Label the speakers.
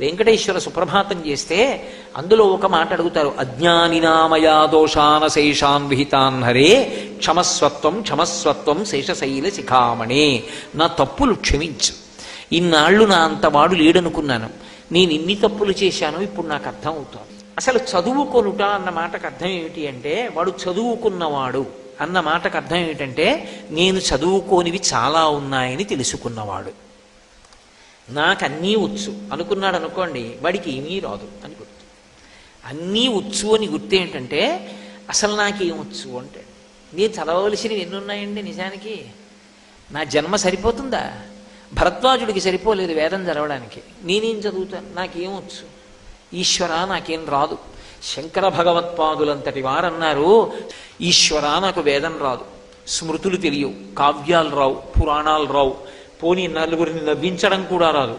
Speaker 1: వెంకటేశ్వర సుప్రభాతం చేస్తే అందులో ఒక మాట అడుగుతారు అజ్ఞానినామయా దోషాన శేషాన్ విహితాన్ హరే క్షమస్వత్వం క్షమస్వత్వం శేషశైల శిఖామణే నా తప్పులు క్షమించు. ఇన్నాళ్ళు నా అంతవాడు లేడనుకున్నాను. నేను ఇన్ని తప్పులు చేశాను ఇప్పుడు నాకు అర్థం అసలు చదువుకొనుట అన్న మాటకు అర్థం ఏమిటి అంటే వాడు చదువుకున్నవాడు అన్న మాటకు అర్థం ఏమిటంటే నేను చదువుకోనివి చాలా ఉన్నాయని తెలుసుకున్నవాడు. నాకు అన్నీ వచ్చు. అనుకున్నాడు అనుకోండి వాడికి ఏమీ రాదు అని గుర్తు. అన్నీ వచ్చు అని గుర్తు ఏంటంటే అసలు నాకేం అంటాడు అంటే నేను చదవవలసినవి ఎన్ని ఉన్నాయండి నిజానికి? నా జన్మ సరిపోతుందా? భరద్వాజుడికి సరిపోలేదు వేదం చదవడానికి. నేనేం చదువుతాను? నాకేమొచ్చు ఈశ్వర నాకేం రాదు. శంకర భగవత్పాదులంతటి వారన్నారు ఈశ్వర నాకు వేదం రాదు. స్మృతులు తెలియవు కావ్యాలు రావు పురాణాలు రావు. పోనీ నలుగురిని నవ్వించడం కూడా రాదు.